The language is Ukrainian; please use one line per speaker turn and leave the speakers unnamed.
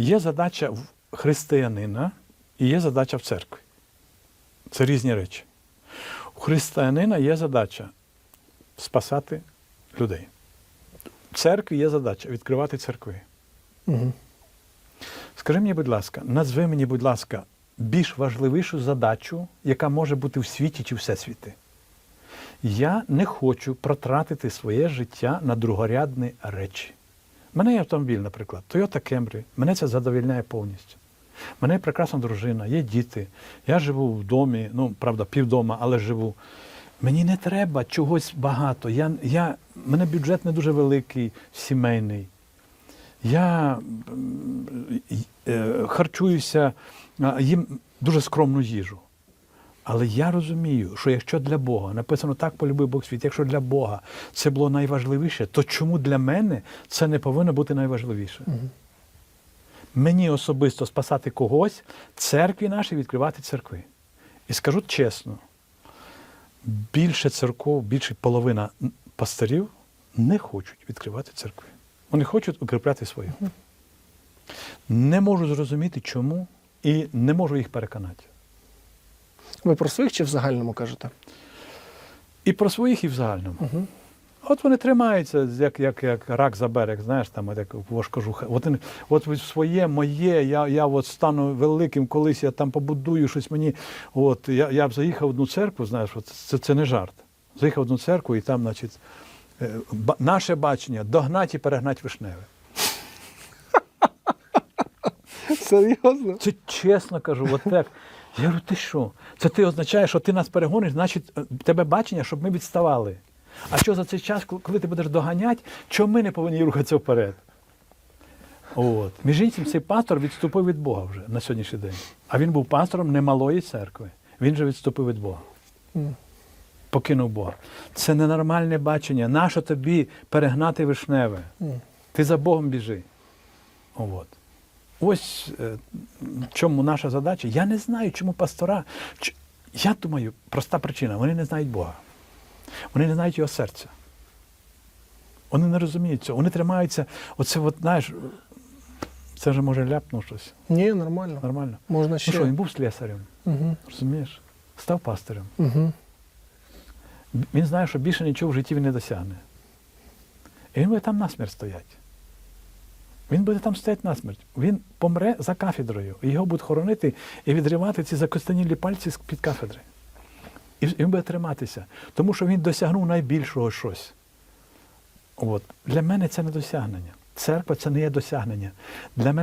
Є задача в християнина і є задача в церкві. Це різні речі. У християнина є задача спасати людей. В церкві є задача відкривати церкви.
Угу.
Скажи мені, будь ласка, назви мені, будь ласка, більш важливішу задачу, яка може бути в світі чи всесвіті. Я не хочу протратити своє життя на другорядні речі. Мене є автомобіль, наприклад, Toyota Camry. Мене це задовільняє повністю. Мене є прекрасна дружина, є діти. Я живу в домі, ну, правда, півдома, але живу. Мені не треба чогось багато. Я, я, у мене бюджет не дуже великий, сімейний. Я е, харчуюся, їм дуже скромну їжу. Але я розумію, що якщо для Бога написано так полюбив Бог світ, якщо для Бога це було найважливіше, то чому для мене це не повинно бути найважливіше? Мені особисто спасати когось, церкві наші відкривати церкви. І скажу чесно, більше церков, більше половина пастирів не хочуть відкривати церкви. Вони хочуть укріпляти свою. Не можу зрозуміти, чому, і не можу їх переконати.
Ви про своїх чи в загальному кажете?
І про своїх, і в загальному.
Угу.
От вони тримаються, як, як, як рак за берег, знаєш, там от як вошкожуха. От, от своє, моє, я, я от стану великим, колись я там побудую щось мені. От, я, я б заїхав в одну церкву, знаєш, от, це, це не жарт. Заїхав в одну церкву і там, значить, е, наше бачення догнать і перегнать вишневе.
Серйозно?
Це чесно кажу, от так. Я говорю, ти що? Це ти означає, що ти нас перегониш, значить, е, тебе бачення, щоб ми відставали. А що за цей час, коли- коли ти будеш доганяти, чому ми не повинні рухатися вперед? От. Між іншим, цей пастор відступив від Бога вже на сьогоднішній день. А він був пастором немалої церкви. Він же відступив від Бога. Покинув Бога. Це ненормальне бачення. Нащо тобі перегнати вишневе? Ти за Богом біжи. От. Ось е, в чому наша задача. Я не знаю, чому пастора. Я думаю, проста причина. Вони не знають Бога. Вони не знають його серця. Вони не розуміють цього. Вони тримаються. Оце, от, знаєш, це вже може ляпнув щось.
Ні, нормально.
Нормально.
Можна
Ну що, він був слесарем,
Угу.
розумієш? Став пастирем.
Угу.
Він знає, що більше нічого в житті він не досягне. І він буде там насмерть стояти. Він буде там стояти насмерть. Він помре за кафедрою. Його будуть хоронити і відривати ці закостанілі пальці з під кафедри. І він буде триматися. Тому що він досягнув найбільшого щось. От. Для мене це не досягнення. Церква це не є досягнення. Для мене